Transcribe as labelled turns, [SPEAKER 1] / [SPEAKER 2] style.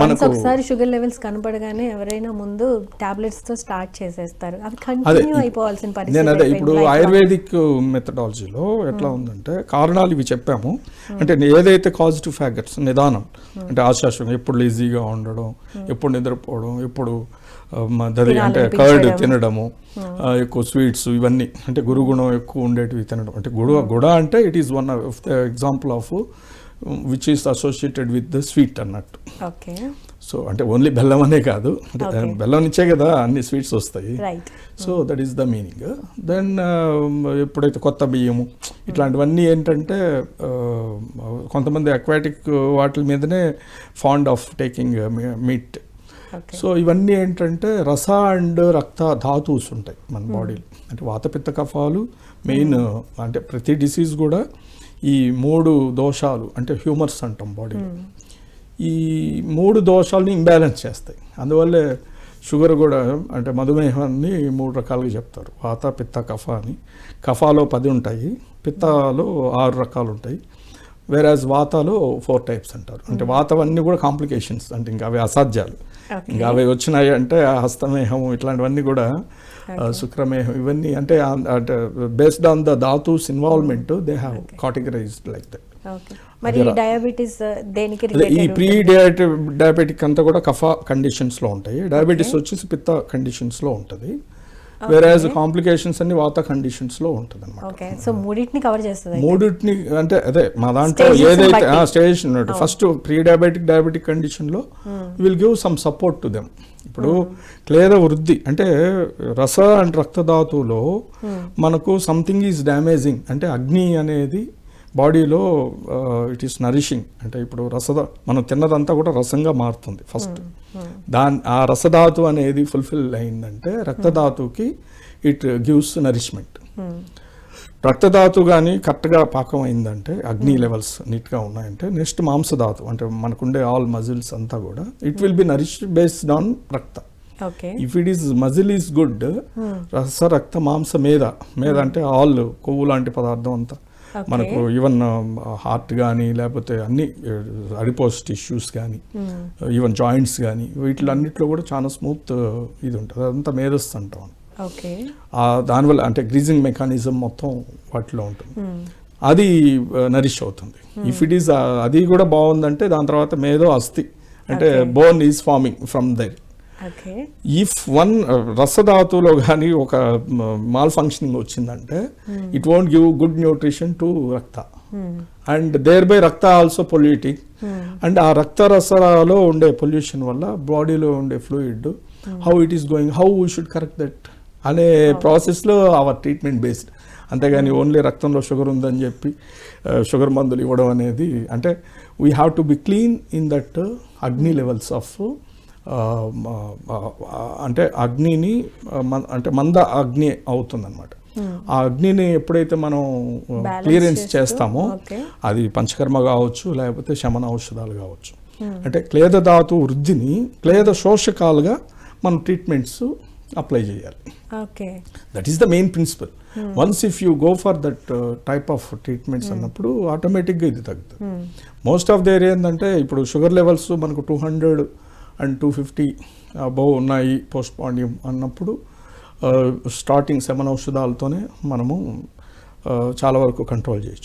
[SPEAKER 1] మనకు
[SPEAKER 2] ఒకసారి sugar levels కనపడగానే ఎవరైనా ముందు టాబ్లెట్స్తో స్టార్ట్ చేసేస్తారు. అవి
[SPEAKER 1] అదే
[SPEAKER 2] కంటిన్యూ అయిపోవాల్సిన
[SPEAKER 1] నేను
[SPEAKER 2] పరిస్థితి
[SPEAKER 1] అదే
[SPEAKER 2] అయిపోయింది.
[SPEAKER 1] ఇప్పుడు. ఆయుర్వేదిక్ మెథడాలజీలో ఎట్లా ఉందంటే కారణాలు ఇవి చెప్పాము. అంటే ఏదైతే కాజిటివ్ ఫ్యాక్టర్స్ నిదానం అంటే ఆశాసం ఎప్పుడు లేజీగా ఉండడం ఎప్పుడు నిద్రపోవడం ఎప్పుడు దది అంటే కర్డ్. తినడము ఎక్కువ స్వీట్స్ ఇవన్నీ అంటే గురుగుణం ఎక్కువ ఉండేటివి తినడం. అంటే గుడ గుడ అంటే it is one of the example of which is associated with the sweet అన్నట్టు.
[SPEAKER 2] ఓకే.
[SPEAKER 1] సో అంటే ఓన్లీ బెల్లం అనే కాదు. అంటే. బెల్లం నుంచే కదా అన్ని స్వీట్స్ వస్తాయి. So that is the meaning then ఎప్పుడైతే కొత్త బియ్యము ఇట్లాంటివన్నీ ఏంటంటే కొంతమంది అక్వాటిక్ వాటి మీదనే fond of taking meat so ఇవన్నీ ఏంటంటే రస అండ్ రక్త ధాతువుస్ ఉంటాయి మన బాడీలో అంటే వాతపిత్త కఫాలు మెయిన్ అంటే ప్రతి డిసీజ్ కూడా ఈ మూడు దోషాలు అంటే హ్యూమర్స్ అంటాం బాడీలో ఈ మూడు దోషాలని ఇంబ్యాలెన్స్ చేస్తాయి. అందువల్లే షుగర్ కూడా అంటే మధుమేహాన్ని మూడు రకాలుగా చెప్తారు. వాత పిత్త కఫ అని. కఫాలో పది ఉంటాయి. పిత్తలో ఆరు రకాలు ఉంటాయి. వేరాజ్ వాతాలో ఫోర్ టైప్స్ అంటారు. అంటే వాతవన్నీ కూడా కాంప్లికేషన్స్ అంటే ఇంకా అవి అసాధ్యాలు. ఇంకా అవి వచ్చినాయి అంటే ఆ హస్తమేహం ఇట్లాంటివన్నీ కూడా శుక్రమేహం ఇవన్నీ అంటే అంటే based on the dhatus involvement they have categorised like that
[SPEAKER 2] మరి డయాబెటీస్ దేనికి
[SPEAKER 1] ఈ
[SPEAKER 2] రిలేటెడ్
[SPEAKER 1] ప్రీ డయాబెటిక్ అంతా కూడా కఫ కండిషన్స్లో ఉంటాయి డయాబెటీస్ వచ్చేసి పిత్త కండిషన్స్లో ఉంటుంది వేరేజ్ కాంప్లికేషన్స్ అన్ని వాత కండిషన్స్లో ఉంటుంది అనమాట
[SPEAKER 2] సో మూడింటిని కవర్ చేస్తుంది అయితే.
[SPEAKER 1] మూడింటిని అంటే అదే మా దాంట్లో ఏదైతే. Stage first pre diabetic diabetic కండిషన్లో will give some support to them ఇప్పుడు క్లేద వృద్ధి అంటే రస అండ్ రక్తధాతువులో మనకు సంథింగ్ ఈజ్ డ్యామేజింగ్ అంటే అగ్ని అనేది బాడీలో ఇట్ ఈస్ నరిషింగ్ అంటే ఇప్పుడు రసద మనం తిన్నదంతా కూడా రసంగా మారుతుంది ఫస్ట్. దాని ఆ రసధాతు అనేది ఫుల్ఫిల్ అయిందంటే రక్తధాతువుకి ఇట్ గివ్స్ నరిష్మెంట్
[SPEAKER 2] Hmm.
[SPEAKER 1] రక్తధాతు కానీ కరెక్ట్గా పాకం అయిందంటే అగ్ని లెవెల్స్ నీట్గా ఉన్నాయంటే నెక్స్ట్ మాంసధాతు అంటే మనకుండే ఆల్ మజిల్స్ అంతా కూడా it will be nourish based on rakta. If it is muscle is good rasa rakta mamsa మేధ మేధ అంటే ఆల్ కొవ్వు లాంటి పదార్థం అంతా. మనకు ఈవెన్ హార్ట్ కానీ లేకపోతే అన్ని అడిపోస్ టిష్యూస్ కానీ ఈవెన్ జాయింట్స్ కానీ వీటిలన్నిట్లో కూడా చాలా స్మూత్ ఇది ఉంటుంది. అదంతా మేధస్సు అంటాం. దానివల్ల అంటే గ్రీజింగ్ మెకానిజం మొత్తం వాటిలో ఉంటుంది. అది నరిష్ అవుతుంది. ఇఫ్ ఇట్ ఈస్ అది కూడా బాగుందంటే దాని తర్వాత మేధో అస్థి అంటే. Bone is forming from there if one రసధాతులో కానీ ఒక మాల్ ఫంక్షనింగ్ వచ్చిందంటే it won't give good nutrition to rakta. And thereby rakta also polluting and ఆ రక్త రసలో ఉండే పొల్యూషన్ వల్ల బాడీలో ఉండే fluid how it is going how we should correct that అనే ప్రాసెస్లో అవర్ ట్రీట్మెంట్ బేస్డ్ అంతేగాని ఓన్లీ రక్తంలో షుగర్ ఉందని చెప్పి షుగర్ మందులు ఇవ్వడం అనేది అంటే we have to be clean in that agni levels of అంటే అగ్నిని అంటే మంద అగ్ని అవుతుందన్నమాట. ఆ అగ్నిని ఎప్పుడైతే మనం క్లియరెన్స్
[SPEAKER 2] చేస్తూ,
[SPEAKER 1] చేస్తామో. అది పంచకర్మ కావచ్చు లేకపోతే శమన ఔషధాలు కావచ్చు. అంటే క్లేద ధాతు వృద్ధిని క్లేద శోషకాలుగా మనం ట్రీట్మెంట్స్ అప్లై చేయాలి.
[SPEAKER 2] Okay
[SPEAKER 1] that is the main principle once if you go for that type of treatments అన్నప్పుడు ఆటోమేటిక్గా ఇది తగ్గుతుంది. మోస్ట్ ఆఫ్ ద ఏరియా ఏంటంటే ఇప్పుడు షుగర్ లెవెల్స్ మనకు two hundred and two fifty above ఉన్నాయి పోస్ట్ పాండియం అన్నప్పుడు uh, స్టార్టింగ్ శమన ఔషధాలతోనే మనము uh, చాలా వరకు కంట్రోల్ చేయొచ్చు.